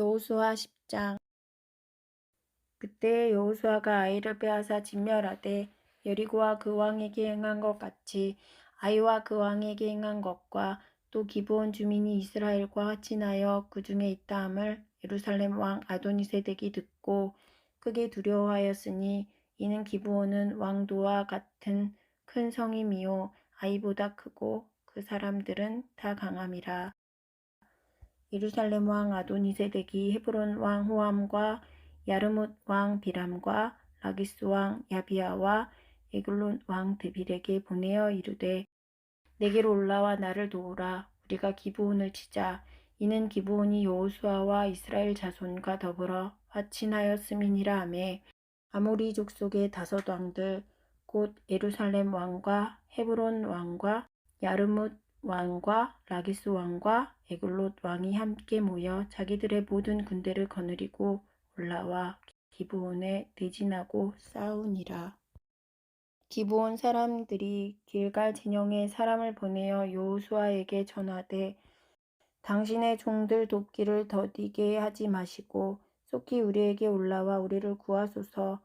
여호수아 10장 그때 여호수아가 아이를 빼앗아 진멸하되 여리고와 그 왕에게 행한 것 같이 아이와 그 왕에게 행한 것과 또 기브온 주민이 이스라엘과 화친하여 그 중에 있다함을 예루살렘 왕 아도니세덱이 듣고 크게 두려워하였으니 이는 기브온은 왕도와 같은 큰 성임이요 아이보다 크고 그 사람들은 다 강함이라. 예루살렘 왕 아도니세덱이 헤브론 왕 호암과 야르뭇 왕 비람과 라기스 왕 야비아와 에글론 왕 드빌에게 보내어 이르되 내게로 올라와 나를 도우라. 우리가 기브온을 치자. 이는 기브온이 여호수아와 이스라엘 자손과 더불어 화친하였음이니라 하매 아모리 족속의 다섯 왕들 곧 예루살렘 왕과 헤브론 왕과 야르뭇 왕과 라기스 왕과 에글롯 왕이 함께 모여 자기들의 모든 군대를 거느리고 올라와 기브온에 대진하고 싸우니라. 기브온 사람들이 길갈 진영에 사람을 보내어 여호수아에게 전하되 당신의 종들 돕기를 더디게 하지 마시고 속히 우리에게 올라와 우리를 구하소서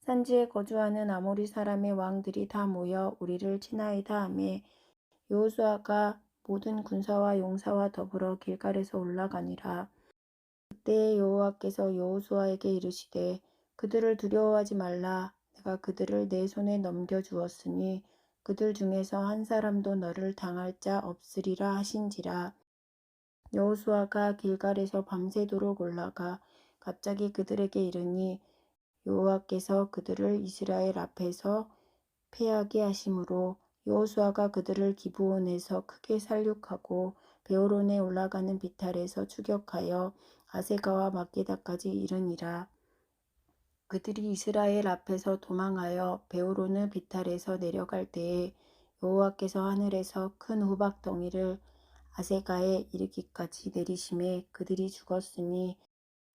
산지에 거주하는 아모리 사람의 왕들이 다 모여 우리를 치나이다 하매 여호수아가 모든 군사와 용사와 더불어 길갈에서 올라가니라. 그때 여호와께서 여호수아에게 이르시되 그들을 두려워하지 말라. 내가 그들을 내 손에 넘겨 주었으니 그들 중에서 한 사람도 너를 당할 자 없으리라 하신지라. 여호수아가 길갈에서 밤새도록 올라가 갑자기 그들에게 이르니 여호와께서 그들을 이스라엘 앞에서 패하게 하심으로 여호수아가 그들을 기브온에서 크게 살육하고 베오론에 올라가는 비탈에서 추격하여 아세가와 막게다까지 이르니라. 그들이 이스라엘 앞에서 도망하여 베오론을 비탈에서 내려갈 때에 여호와께서 하늘에서 큰 호박 덩이를 아세가에 이르기까지 내리심에 그들이 죽었으니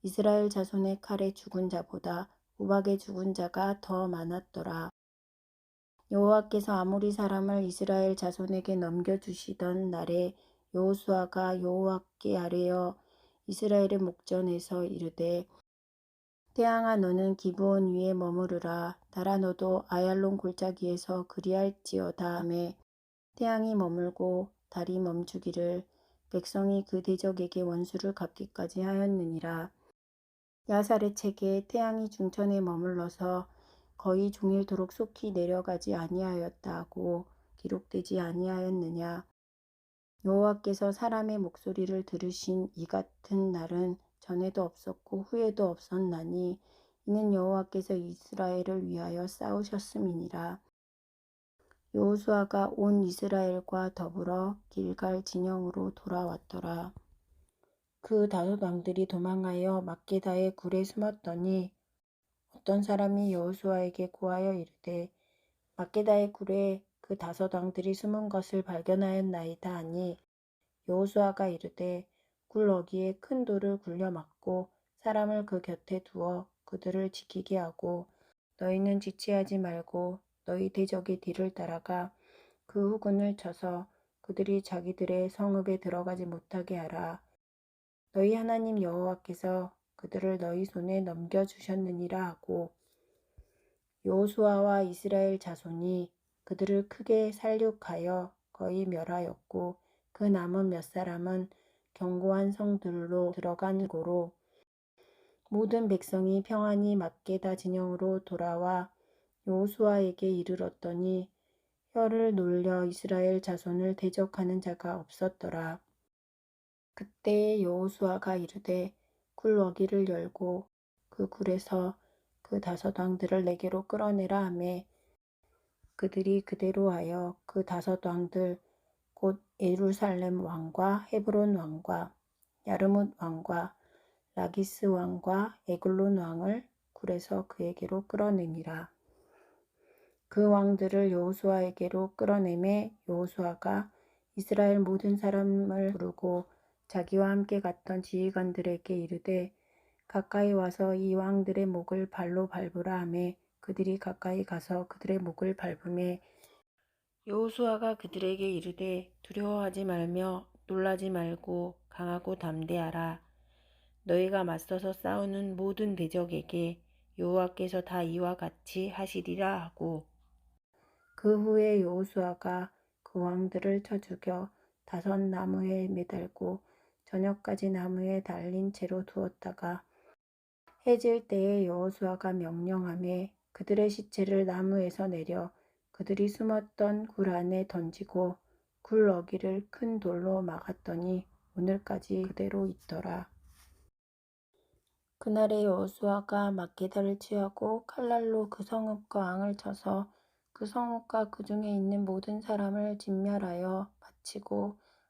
이스라엘 자손의 칼에 죽은 자보다 우박에 죽은 자가 더 많았더라. 여호와께서 아모리 사람을 이스라엘 자손에게 넘겨주시던 날에 여호수아가 여호와께 아뢰어 이스라엘의 목전에서 이르되 태양아 너는 기브온 위에 머무르라. 달아 너도 아얄론 골짜기에서 그리할지어다 하매 태양이 머물고 달이 멈추기를 백성이 그 대적에게 원수를 갚기까지 하였느니라. 야살의 책에 태양이 중천에 머물러서 거의 종일도록 속히 내려가지 아니하였다 하고 기록되지 아니하였느냐 여호와께서 사람의 목소리를 들으신 이 같은 날은 전에도 없었고 후에도 없었나니 이는 여호와께서 이스라엘을 위하여 싸우셨음이니라. 여호수아가 온 이스라엘과 더불어 길갈 진영으로 돌아왔더라. 그 다섯 왕들이 도망하여 막게다의 굴에 숨었더니 어떤 사람이 여호수아에게 구하여 이르되 막게다의 굴에 그 다섯 왕들이 숨은 것을 발견하였나이다 하니 여호수아가 이르되 굴 어기에 큰 돌을 굴려 막고 사람을 그 곁에 두어 그들을 지키게 하고 너희는 지체하지 말고 너희 대적의 뒤를 따라가 그 후군을 쳐서 그들이 자기들의 성읍에 들어가지 못하게 하라. 너희 하나님 여호와께서 그들을 너희 손에 넘겨 주셨느니라 하고 여호수아와 이스라엘 자손이 그들을 크게 살육하여 거의 멸하였고 그 남은 몇 사람은 견고한 성들로 들어간 고로 모든 백성이 평안히 막게다 진영으로 돌아와 여호수아에게 이르렀더니 혀를 놀려 이스라엘 자손을 대적하는 자가 없었더라. 그때 여호수아가 이르되 굴 어기를 열고 그 굴에서 그 다섯 왕들을 내게로 끌어내라 하매 그들이 그대로 하여 그 다섯 왕들 곧 예루살렘 왕과 헤브론 왕과 야르뭇 왕과 라기스 왕과 에글론 왕을 굴에서 그에게로 끌어내니라. 그 왕들을 여호수아에게로 끌어내매 여호수아가 이스라엘 모든 사람을 부르고 자기와 함께 갔던 지휘관들에게 이르되 가까이 와서 이 왕들의 목을 발로 밟으라 하매 그들이 가까이 가서 그들의 목을 밟음에 여호수아가 그들에게 이르되 두려워하지 말며 놀라지 말고 강하고 담대하라. 너희가 맞서서 싸우는 모든 대적에게 여호와께서 다 이와 같이 하시리라 하고. 그 후에 여호수아가 그 왕들을 쳐 죽여 다섯 나무에 매달고 저녁까지 나무에 달린 채로 두었다가 해질 때에 여호수아가 명령함에 그들의 시체를 나무에서 내려 그들이 숨었던 굴 안에 던지고 굴 어기를 큰 돌로 막았더니 오늘까지 그대로 있더라. 그날에 여호수아가 막게다를 취하고 칼날로 그 성읍과 왕을 쳐서 그 성읍과 그 중에 있는 모든 사람을 진멸하여 바치고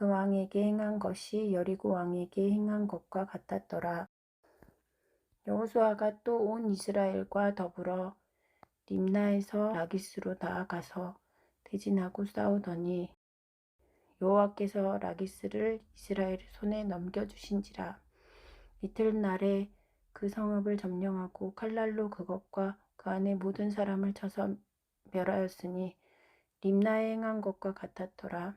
그 왕에게 행한 것이 여리고 왕에게 행한 것과 같았더라. 여호수아가 또 온 이스라엘과 더불어 림나에서 라기스로 나아가서 대진하고 싸우더니 여호와께서 라기스를 이스라엘의 손에 넘겨주신지라. 이튿날에 그 성읍을 점령하고 칼날로 그것과 그 안에 모든 사람을 쳐서 멸하였으니 림나에 행한 것과 같았더라.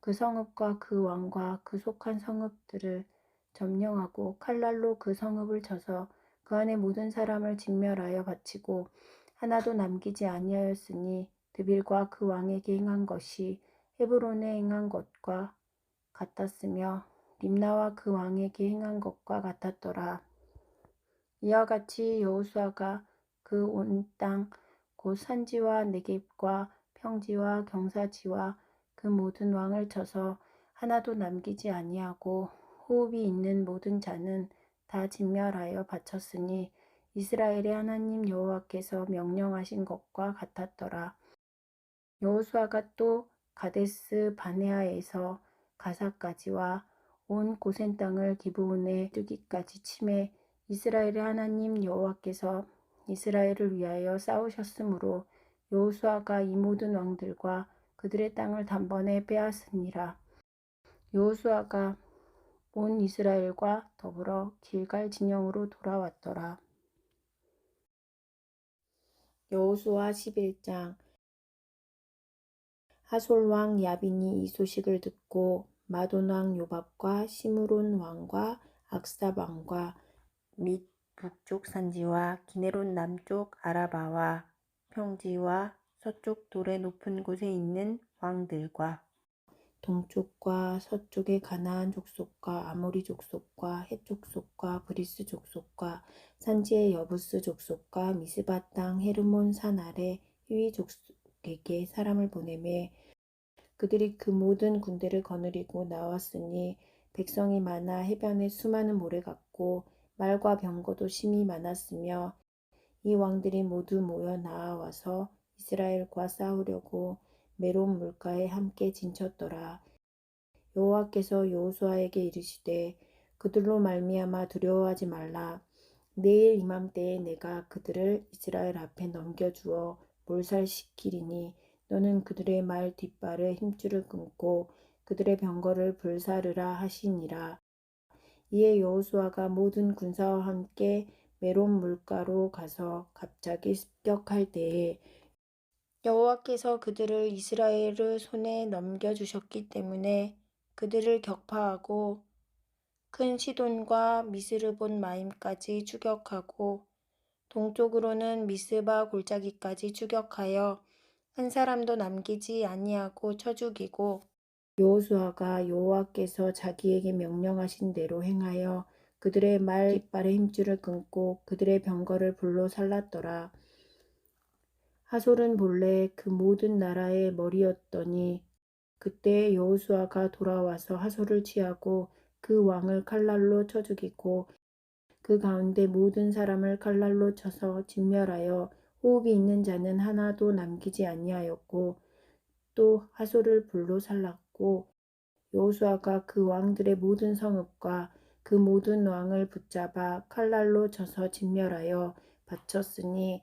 그 성읍과 그 왕과 그 속한 성읍들을 점령하고 칼날로 그 성읍을 쳐서 그 안에 모든 사람을 진멸하여 바치고 하나도 남기지 아니하였으니 드빌과 그 왕에게 행한 것이 헤브론에 행한 것과 같았으며 림나와 그 왕에게 행한 것과 같았더라. 이와 같이 여호수아가 그 온 땅 곧 산지와 네겝과 평지와 경사지와 그 모든 왕을 쳐서 하나도 남기지 아니하고 호흡이 있는 모든 자는 다 진멸하여 바쳤으니 이스라엘의 하나님 여호와께서 명령하신 것과 같았더라. 여호수아가 또 가데스 바네아에서 가사까지와 온 고센 땅을 기브온에 두기까지 침해 이스라엘의 하나님 여호와께서 이스라엘을 위하여 싸우셨으므로 여호수아가 이 모든 왕들과 그들의 땅을 단번에 빼앗으니라. 여호수아가 온 이스라엘과 더불어 길갈 진영으로 돌아왔더라. 여호수아 11장 하솔 왕 야빈이 이 소식을 듣고 마돈 왕 요밥과 시므론 왕과 악삽 왕과 및 북쪽 산지와 기네론 남쪽 아라바와 평지와 서쪽 돌의 높은 곳에 있는 왕들과 동쪽과 서쪽의 가나안 족속과 아모리 족속과 헷 족속과 브리스 족속과 산지의 여부스 족속과 미스바 땅 헤르몬 산 아래 히위 족속에게 사람을 보내매 그들이 그 모든 군대를 거느리고 나왔으니 백성이 많아 해변에 수많은 모래 같고 말과 병거도 심히 많았으며 이 왕들이 모두 모여 나와서 이스라엘과 싸우려고 메론 물가에 함께 진쳤더라. 여호와께서 여호수아에게 이르시되 그들로 말미암아 두려워하지 말라. 내일 이맘때에 내가 그들을 이스라엘 앞에 넘겨주어 몰살시키리니 너는 그들의 말 뒷발에 힘줄을 끊고 그들의 병거를 불사르라 하시니라. 이에 여호수아가 모든 군사와 함께 메론 물가로 가서 갑자기 습격할 때에 여호와께서 그들을 이스라엘의 손에 넘겨주셨기 때문에 그들을 격파하고 큰 시돈과 미스르본 마임까지 추격하고 동쪽으로는 미스바 골짜기까지 추격하여 한 사람도 남기지 아니하고 쳐 죽이고 여호수아가 여호와께서 자기에게 명령하신 대로 행하여 그들의 말 깃발의 힘줄을 끊고 그들의 병거를 불로 살랐더라. 하솔은 본래 그 모든 나라의 머리였더니 그때 여호수아가 돌아와서 하솔을 취하고 그 왕을 칼날로 쳐 죽이고 그 가운데 모든 사람을 칼날로 쳐서 진멸하여 호흡이 있는 자는 하나도 남기지 아니하였고 또 하솔을 불로 살랐고 여호수아가 그 왕들의 모든 성읍과 그 모든 왕을 붙잡아 칼날로 쳐서 진멸하여 바쳤으니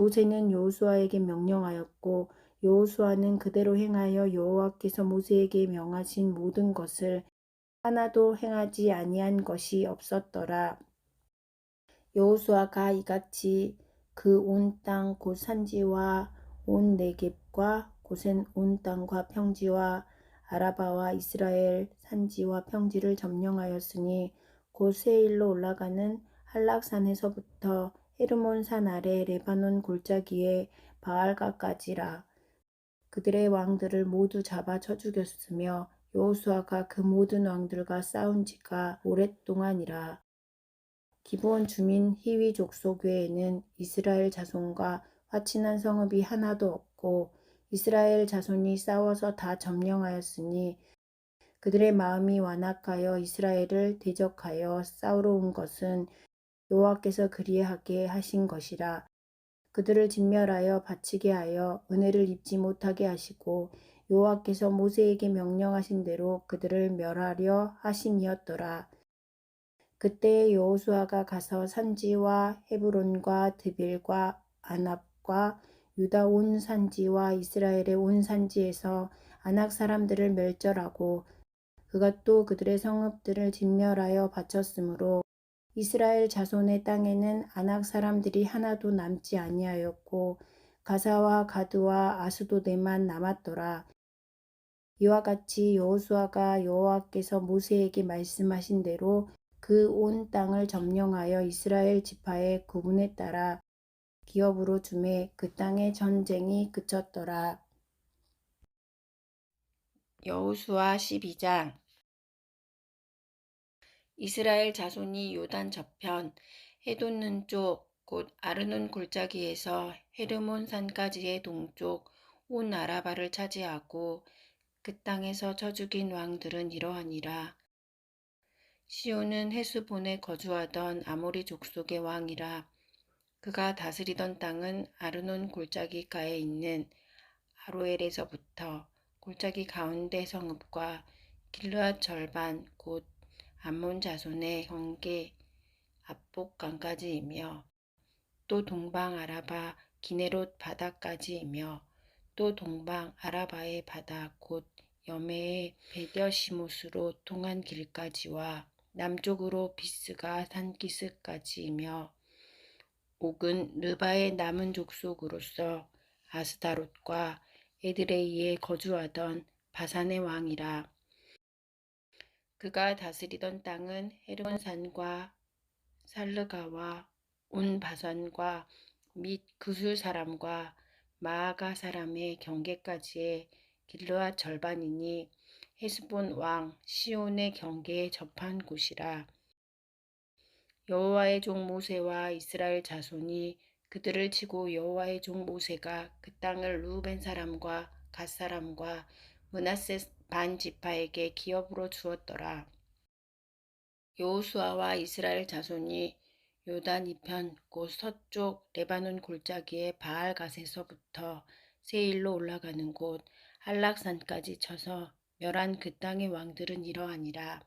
모세는 여호수아에게 명령하였고 여호수아는 그대로 행하여 여호와께서 모세에게 명하신 모든 것을 하나도 행하지 아니한 것이 없었더라. 여호수아가 이같이 그 온 땅 곧 산지와 온 네겝과 고센 온 땅과 평지와 아라바와 이스라엘 산지와 평지를 점령하였으니 곧 세일로 올라가는 한락산에서부터 헤르몬 산 아래 레바논 골짜기에 바알가까지라. 그들의 왕들을 모두 잡아 쳐 죽였으며 여호수아가 그 모든 왕들과 싸운 지가 오랫동안이라. 기브온 주민 히위 족속 외에는 이스라엘 자손과 화친한 성읍이 하나도 없고 이스라엘 자손이 싸워서 다 점령하였으니 그들의 마음이 완악하여 이스라엘을 대적하여 싸우러 온 것은 여호와께서 그리하게 하신 것이라. 그들을 진멸하여 바치게 하여 은혜를 입지 못하게 하시고 여호와께서 모세에게 명령하신 대로 그들을 멸하려 하심이었더라. 그때 여호수아가 가서 산지와 헤브론과 드빌과 아납과 유다 온 산지와 이스라엘의 온 산지에서 아낙 사람들을 멸절하고 그가 또 그들의 성읍들을 진멸하여 바쳤으므로 이스라엘 자손의 땅에는 아낙 사람들이 하나도 남지 아니하였고 가사와 가드와 아스도데만 남았더라. 이와 같이 여호수아가 여호와께서 모세에게 말씀하신 대로 그 온 땅을 점령하여 이스라엘 지파의 구분에 따라 기업으로 주매 그 땅의 전쟁이 그쳤더라. 여호수아 12장 이스라엘 자손이 요단 저편 해돋는 쪽 곧 아르논 골짜기에서 헤르몬 산까지의 동쪽 온 아라바를 차지하고 그 땅에서 쳐 죽인 왕들은 이러하니라. 시온은 헤스본에 거주하던 아모리 족속의 왕이라. 그가 다스리던 땅은 아르논 골짜기가에 있는 아로엘에서부터 골짜기 가운데 성읍과 길르앗 절반 곧 암몬 자손의 경계 압복강까지이며 또 동방 아라바 기네롯 바다까지이며 또 동방 아라바의 바다 곧 여매의 베뎌시못으로 통한 길까지와 남쪽으로 비스가 산기스까지이며 옥은 르바의 남은 족속으로서 아스다롯과 에드레이에 거주하던 바산의 왕이라. 그가 다스리던 땅은 헤르몬산과 살르가와 온 바산과 및 그술 사람과 마아가 사람의 경계까지의 길르앗 절반이니 헤스본 왕 시온의 경계에 접한 곳이라. 여호와의 종 모세와 이스라엘 자손이 그들을 치고 여호와의 종 모세가 그 땅을 루벤 사람과 갓 사람과 문하세 반 지파에게 기업으로 주었더라. 여호수아와 이스라엘 자손이 요단 이편 곧 서쪽 레바논 골짜기의 바알 갓에서부터 세일로 올라가는 곳 한락산까지 쳐서 멸한 그 땅의 왕들은 이러하니라.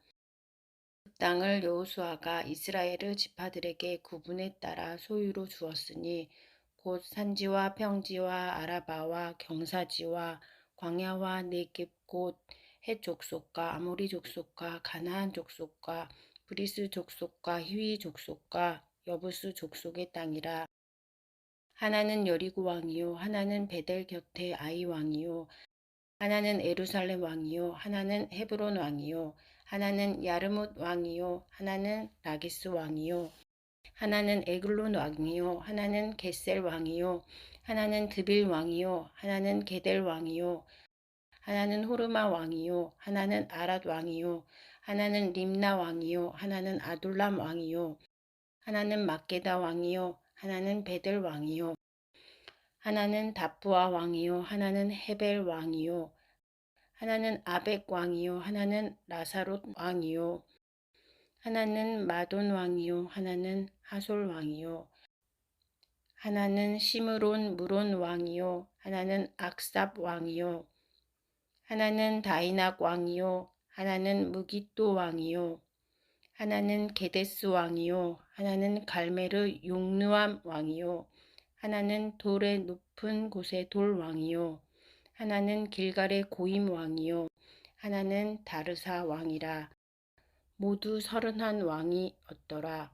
그 땅을 여호수아가 이스라엘의 지파들에게 구분에 따라 소유로 주었으니 곧 산지와 평지와 아라바와 경사지와 광야와 네겝 곧헷 족속과 아모리 족속과 가나안 족속과 브리스 족속과 히위 족속과 여부스 족속의 땅이라. 하나는 여리고 왕이요 하나는 베델 곁에 아이 왕이요 하나는 에루살렘 왕이요 하나는 헤브론 왕이요 하나는 야르뭇 왕이요 하나는 라기스 왕이요 하나는 에글론 왕이요 하나는 게셀 왕이요 하나는 드빌 왕이요 하나는 게델 왕이요 하나는 호르마 왕이요 하나는 아랏 왕이요 하나는 림나 왕이요 하나는 아둘람 왕이요 하나는 막게다 왕이요 하나는 베델 왕이요 하나는 다프아 왕이요 하나는 헤벨 왕이요 하나는 아벡 왕이요 하나는 라사롯 왕이요 하나는 마돈 왕이요 하나는 하솔 왕이요. 하나는 시므론 무론 왕이요. 하나는 악삽 왕이요. 하나는 다이낙 왕이요. 하나는 무기또 왕이요. 하나는 게데스 왕이요. 하나는 갈메르 용르암 왕이요. 하나는 돌의 높은 곳의 돌 왕이요. 하나는 길갈의 고임 왕이요. 하나는 다르사 왕이라. 모두 서른한 왕이 얻더라